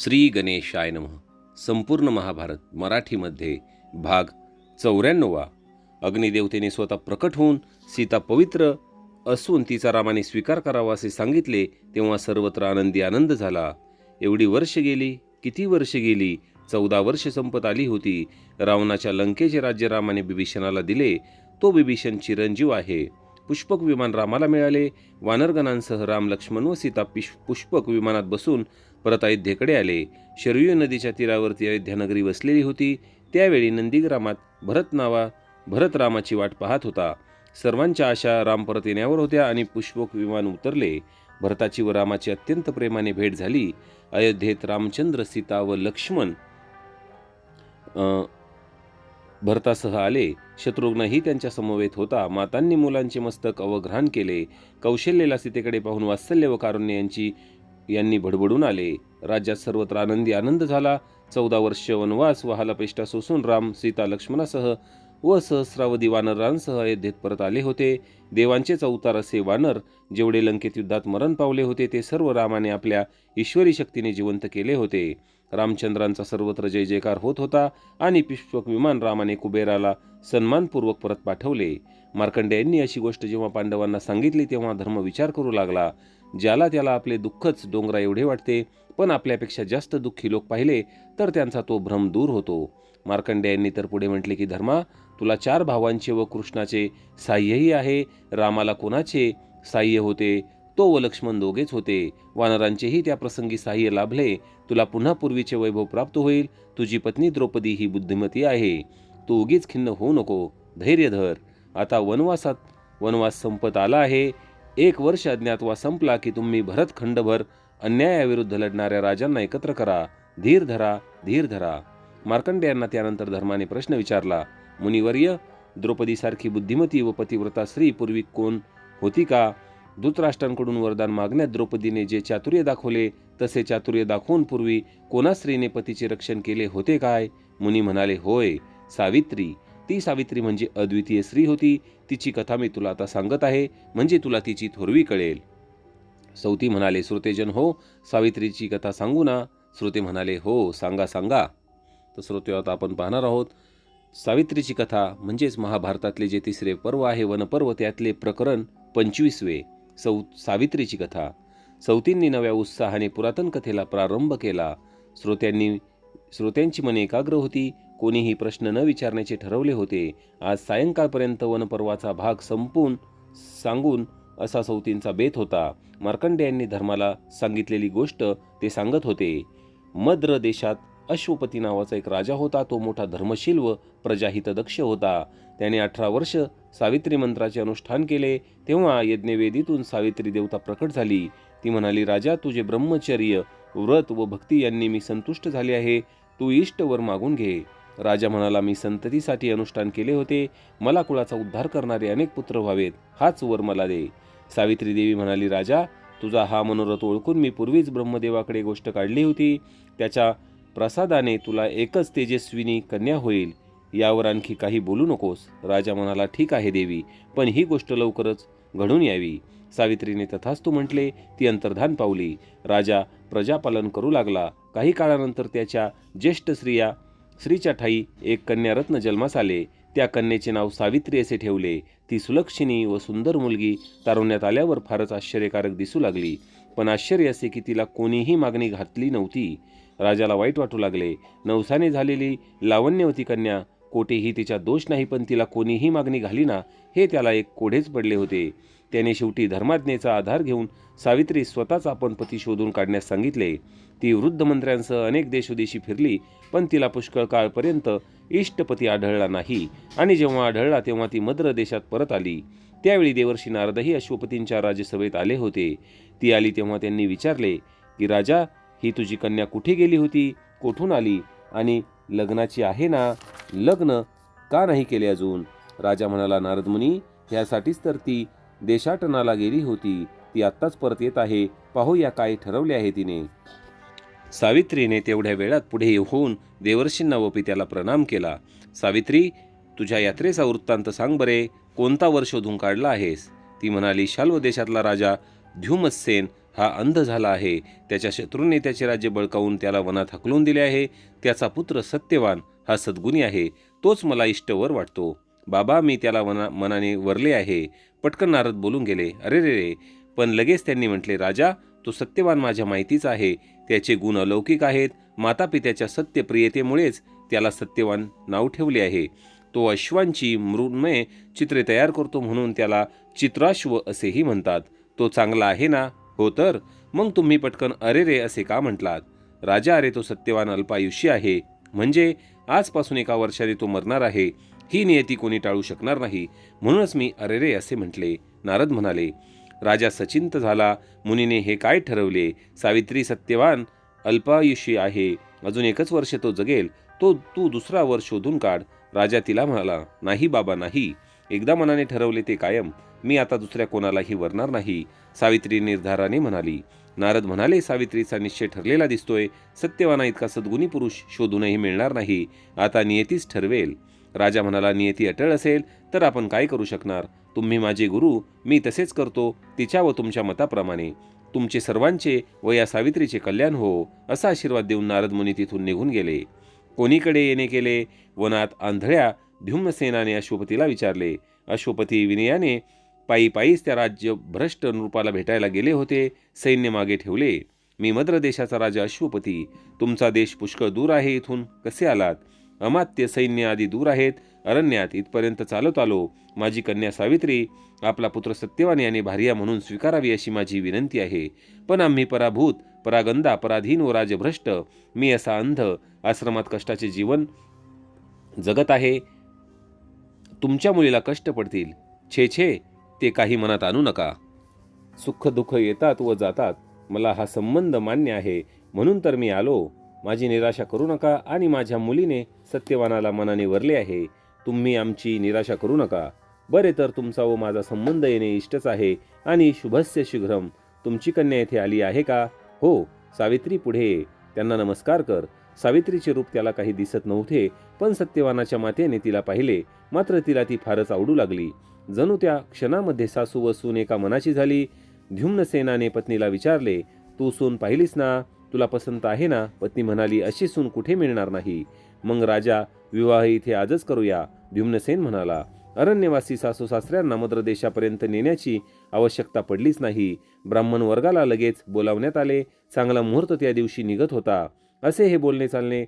श्री गणेशाय नमः. संपूर्ण महाभारत मराठीमध्ये भाग चौऱ्याण्णवा अग्निदेवतेने स्वतः प्रकट होऊन सीता पवित्र असून तिचा रामाने स्वीकार करावा असे सांगितले तेव्हा सर्वत्र आनंदी आनंद झाला. एवढी वर्ष गेली किती वर्ष गेली चौदा वर्ष संपत आली होती. रावणाच्या लंकेचे राज्य रामाने बिभीषणाला दिले. तो बिभीषण चिरंजीव आहे. पुष्पक विमान रामाला मिळाले. वानरगणांसह राम लक्ष्मण व सीता पिश पुष्पक विमानात बसून परत अयोध्येकडे आले. शरयू नदीच्या तीरावरती अयोध्यानगरी वसलेली होती. त्यावेळी नंदीग्रामात भरत नावा भरतरामाची वाट पाहत होता. सर्वांच्या आशा राम परत येण्यावर होत्या आणि पुष्पोक विमान उतरले. भरताची व रामाची अत्यंत प्रेमाने भेट झाली. अयोध्येत रामचंद्र सीता व लक्ष्मण भरतासह आले. शत्रुघ्नही त्यांच्या समवेत होता. मातांनी मुलांचे मस्तक अवघ्राण केले. कौशल्यला सीतेकडे पाहून वात्सल्य व कारुण्य यांची यांनी भडबडून आले. राज्यात सर्वत्र आनंदी आनंद झाला. चौदा वर्ष वनवास व हालापेष्टा सोसून राम सीता लक्ष्मणासह व सहस्रावधी वानरांसह अयोध्येत परत आले होते. देवांचेच अवतार असे वानर जेवढे लंकेत युद्धात मरण पावले होते ते सर्व रामाने आपल्या ईश्वरी शक्तीने जिवंत केले होते. रामचंद्रांचा सर्वत्र जय जयकार होत होता आणि पुष्पक विमान रामाने कुबेराला सन्मानपूर्वक परत पाठवले. मार्कंडेयांनी अशी गोष्ट जेव्हा पांडवांना सांगितली तेव्हा धर्म विचार करू लागला. ज्याला त्याला आपले दुःखच डोंगरा एवढे वाटते पण आपल्यापेक्षा जास्त दुःखी लोक पाहिले तर त्यांचा तो भ्रम दूर होतो. मार्कंडेयांनी तर पुढे म्हटले की धर्मा तुला चार भावांचे व कृष्णाचे साह्यही आहे रामाला कोणाचे साह्य होते? तो व लक्ष्मण दोघेच होते. वानरांचेही त्या प्रसंगी साह्य लाभले. तुला पुन्हा पूर्वीचे वैभव प्राप्त होईल. तुझी पत्नी द्रौपदी ही बुद्धिमती आहे. तू उगीच खिन्न होऊ नको. धैर्य धर. आता वनवासात वनवास संपत आला आहे. एक वर्ष अज्ञातवास संपला की तुम्ही भरत खंडभर अन्यायाविरुद्ध लढणाऱ्या राजांना एकत्र करा. धीर धरा धीर धरा. मार्कंडेयांना त्यानंतर धर्माने प्रश्न विचारला मुनिवर्य द्रौपदीसारखी बुद्धिमती व पतिव्रता स्त्री पूर्वी कोण? होती का? धृतराष्ट्रांकडून वरदान मागण्यात द्रौपदीने जे चातुर्य दाखवले तसे चातुर्य दाखवून पूर्वी कोणा स्त्रीने पतीचे रक्षण केले होते काय? मुनी म्हणाले होय सावित्री ती सावित्री म्हणजे अद्वितीय स्त्री होती. तिची कथा मी तुला आता सांगत आहे. म्हणजे तुला तिची थोरवी कळेल. सौती म्हणाले श्रोतेजन हो सावित्रीची कथा सांगू ना. श्रोते म्हणाले हो सांगा सांगा. तर श्रोते आता आपण पाहणार आहोत. सावित्रीची कथा म्हणजेच महाभारतातले जे तिसरे पर्व आहे वनपर्व त्यातले प्रकरण पंचवीसवे सौ सावित्रीची कथा. सौतींनी नव्या उत्साहाने पुरातन कथेला प्रारंभ केला. श्रोत्यांनी श्रोत्यांची मने एकाग्र होती. कोणीही प्रश्न न विचारण्याचे ठरवले होते. आज सायंकाळपर्यंत वनपर्वाचा भाग संपून सांगून असा सौतींचा बेत होता. मार्कंडे यांनी धर्माला सांगितलेली गोष्ट ते सांगत होते. मद्र देशात अश्वपती नावाचा एक राजा होता. तो मोठा धर्मशील व प्रजाहितदक्ष होता. त्याने अठरा वर्ष सावित्री मंत्राचे अनुष्ठान केले. तेव्हा यज्ञवेदीतून सावित्री देवता प्रकट झाली. ती म्हणाली राजा तुझे ब्रह्मचर्य व्रत व भक्ती यांनी मी संतुष्ट झाले आहे. तू इष्ट वर मागून घे. राजा म्हणाला मी संततीसाठी अनुष्ठान केले होते. मला कुळाचा उद्धार करणारे अनेक पुत्र व्हावेत. हाच वर मला दे. सावित्री देवी म्हणाली राजा तुझा हा मनोरथ ओळखून मी पूर्वीच ब्रह्मदेवाकडे गोष्ट काढली होती. त्याच्या प्रसादाने तुला एकच तेजस्विनी कन्या होईल. यावर आणखी काही बोलू नकोस. राजा म्हणाला ठीक आहे देवी पण ही गोष्ट लवकरच घडून यावी. सावित्रीने तथास्तू म्हटले ती अंतर्धान पावली. राजा प्रजापालन करू लागला. काही काळानंतर त्याच्या ज्येष्ठ स्त्रिया स्त्रीच्या ठाई एक कन्यारत्न जन्मास आले. त्या कन्येचे नाव सावित्री असे ठेवले. ती सुलक्षिणी व सुंदर मुलगी तारुण्यात आल्यावर फारच आश्चर्यकारक दिसू लागली. पण आश्चर्य असे की तिला कोणीही मागणी घातली नव्हती. राजाला वाईट वाटू लागले. नवसाने झालेली लावण्यवती कन्या कोठेही तिचा दोष नाही पण तिला कोणीही मागणी घाली ना हे त्याला एक कोढेच पडले होते. त्याने शेवटी धर्माज्ञेचा आधार घेऊन सावित्री स्वतःच आपण पती शोधून काढण्यास सांगितले. ती वृद्ध मंत्र्यांसह अनेक देशोदेशी फिरली पण तिला पुष्कळ काळपर्यंत इष्टपती आढळला नाही. आणि जेव्हा आढळला तेव्हा ती मद्र देशात परत आली. त्यावेळी देवर्षी नारदही अश्वपतींच्या राजसभेत आले होते. ती आली तेव्हा त्यांनी विचारले की राजा ही तुझी कन्या कुठे गेली होती? कोठून आली? आणि लग्नाची आहे ना? लग्न का नाही केले अजून? राजा म्हणाला नारदमुनी ह्यासाठीच तर ती देशाटनाला गेली होती. ती आत्ताच परत येत आहे. पाहूया काय ठरवले आहे तिने. सावित्रीने तेवढ्या वेळात पुढे होऊन देवर्षींना व पित्याला प्रणाम केला. सावित्री तुझ्या यात्रेचा वृत्तांत सांग बरे. कोणता वर्ष शोधून काढला आहेस? ती म्हणाली शाल्व देशातला राजा ध्युमत्सेन हा अंध झाला आहे. त्याच्या शत्रूंनी त्याचे राज्य बळकावून त्याला वनात हकलून दिले आहे. त्याचा पुत्र सत्यवान हा सद्गुणी आहे तोच मला इष्टवर वाटतो. बाबा मी त्याला मना मनाने वरले आहे. पटकन नारद बोलून गेले अरे रे रे. पण लगेच त्यांनी म्हटले राजा तो सत्यवान माझ्या माहितीचा आहे. त्याचे गुण अलौकिक आहेत. मातापित्याच्या सत्यप्रियतेमुळेच त्याला सत्यवान नाव ठेवले आहे. तो अश्वांची मृन्मय चित्रे तयार करतो म्हणून त्याला चित्राश्व असेही म्हणतात. तो चांगला आहे ना? हो तर? मग तुम्ही पटकन अरे रे असे का म्हटलात? राजा अरे तो सत्यवान अल्पायुष्य आहे. म्हणजे आजपासून एका वर्षाने तो मरणार आहे ही नियती कोणी टाळू शकणार नाही. म्हणूनच मी अरे रे असे म्हटले. नारद म्हणाले राजा सचिंत झाला. मुनीने हे काय ठरवले? सावित्री सत्यवान अल्पायुषी आहे. अजून एकच वर्ष तो जगेल. तो तू दुसरा वर शोधून काढ. राजा तिला म्हणाला नाही बाबा नाही. एकदा मनाने ठरवले ते कायम. मी आता दुसऱ्या कोणालाही वरणार नाही. सावित्री निर्धाराने म्हणाली नारद म्हणाले सावित्रीचा निश्चय ठरलेला दिसतोय. सत्यवाना इतका सद्गुणी पुरुष शोधूनही मिळणार नाही. आता नियतीच ठरवेल. राजा म्हणाला नियती अटळ असेल तर आपण काय करू शकणार? तुम्ही माझे गुरु मी तसेच करतो तिच्या व तुमच्या मताप्रमाणे. तुमचे सर्वांचे व या सावित्रीचे कल्याण हो. असा आशीर्वाद देऊन नारद मुनी तिथून निघून गेले. कोणीकडे येणे केले? वनात आंधळ्या धुम्मसेनाने अश्वपतीला विचारले. अश्वपती विनयाने पायी पायीच त्या राज्य भ्रष्ट नृपाला भेटायला गेले होते सैन्य मागे ठेवले. मी मद्र देशाचा राजा अश्वपती. तुमचा देश पुष्कळ दूर आहे इथून. कसे आलात? अमात्य सैन्य आदी दूर आहेत. अरण्यात इथपर्यंत चालत आलो. माझी कन्या सावित्री आपला पुत्र सत्यवान याने भार्या म्हणून स्वीकारावी अशी माझी विनंती आहे. पण आम्ही पराभूत परागंदा पराधीन व राजभ्रष्ट. मी असा अंध आश्रमात कष्टाचे जीवन जगत आहे. तुमच्या मुलीला कष्ट पडतील. छे छे ते काही मनात आणू नका. सुख दुःख येतात व जातात. मला हा संबंध मान्य आहे. म्हणून तर मी आलो. माझी निराशा करू नका आणि माझ्या मुलीने सत्यवानाला मनाने वरले आहे. तुम्ही आमची निराशा करू नका. बरे तर तुमचा व माझा संबंध येणे इष्टच आहे आणि शुभस्य शीघ्रम. तुमची कन्या येथे आली आहे का? हो सावित्री पुढे. त्यांना नमस्कार कर. सावित्रीचे रूप त्याला काही दिसत नव्हते पण सत्यवानाच्या मातेने तिला पाहिले मात्र तिला ती फारच आवडू लागली. जणू त्या क्षणामध्ये सासू व सून एका मनाची झाली. ध्युम्नसेनाने पत्नीला विचारले तू सून पाहिलीस ना? तुला पसंत आहे ना? पत्नी म्हणाली अशी सून कुठे मिळणार नाही. मग राजा विवाह इथे आजच करूया. ध्युम्नसेन म्हणाला अरण्यवासी सासू सासऱ्यांना मद्र देशापर्यंत नेण्याची आवश्यकता पडलीच नाही. ब्राह्मण वर्गाला लगेच बोलावण्यात आले. चांगला मुहूर्त त्या दिवशी निघत होता. असे हे बोलणे चालणे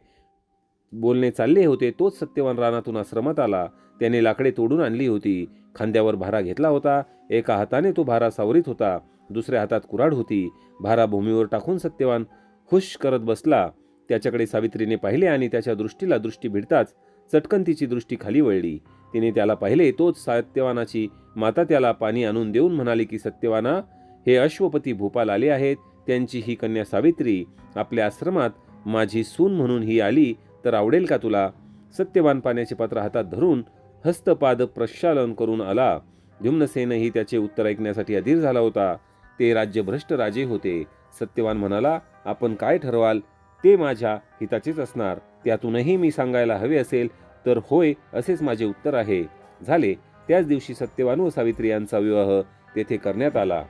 बोलणे चालले होते तोच सत्यवान रानातून आश्रमात आला. त्याने लाकडे तोडून आणली होती. खांद्यावर भारा घेतला होता. एका हाताने तो भारा सावरीत होता. दुसऱ्या हातात कुऱ्हाड होती. भारा भूमीवर टाकून सत्यवान खुश करत बसला. त्याच्याकडे सावित्रीने पाहिले आणि त्याच्या दृष्टीला दृष्टी भिडताच चटकन तिची दृष्टी खाली वळली. तिने त्याला पाहिले तोच सत्यवानाची माता त्याला पाणी आणून देऊन म्हणाली की सत्यवाना हे अश्वपती भोपाल आले आहेत. त्यांची ही कन्या सावित्री. आपल्या आश्रमात माझी सून म्हणून ही आली तर आवडेल का तुला? सत्यवान पाण्याचे पात्र हातात धरून हस्तपाद प्रक्षालन करून आला. ध्युम्नसेनही त्याचे उत्तर ऐकण्यासाठी अधीर झाला होता. ते राज्यभ्रष्ट राजे होते. सत्यवान म्हणाला आपण काय ठरवाल? ते माझ्या हिताचेच असणार. त्यातूनही मी सांगायला हवे असेल तर होय असेच माझे उत्तर आहे. झाले. त्याच दिवशी सत्यवान व सावित्री यांचा विवाह तेथे करण्यात आला.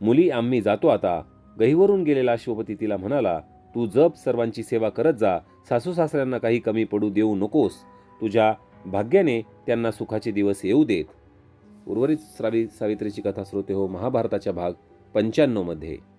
मुली आम्ही जातो आता. गहीवरून गेलेला अश्वपती तिला म्हणाला तू जप सर्वांची सेवा करत जा. सासू सासऱ्यांना काही कमी पडू देऊ नकोस. तुझ्या भाग्याने त्यांना सुखाचे दिवस येऊ देत. उर्वरित श्रावी सावित्रीची कथा श्रोते हो महाभारताच्या भाग पंच्याण्णवमध्ये.